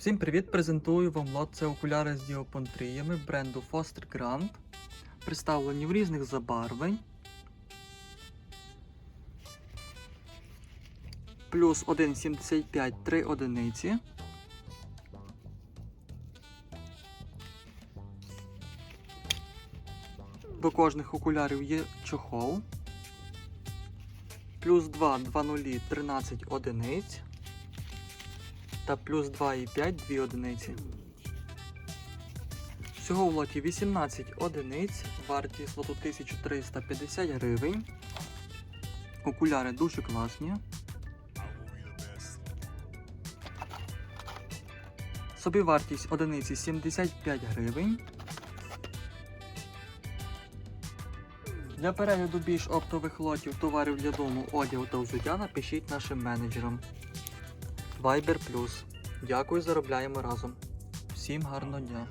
Всім привіт! Презентую вам лот. Окуляри з діопонтріями бренду Foster Grant. Представлені в різних забарвень. Плюс 1,75 3 одиниці. До кожних окулярів є чохол. Плюс 2 2 нулі 13 одиниць та плюс 2,5 2 одиниці. Всього в лоті 18 одиниць, вартість лоту 1350 гривень. Окуляри дуже класні. Собівартість одиниці 75 гривень. Для перегляду більш оптових лотів товарів для дому, одягу та взуття напишіть нашим менеджерам. Viber Plus. Дякую, заробляємо разом. Всім гарного дня!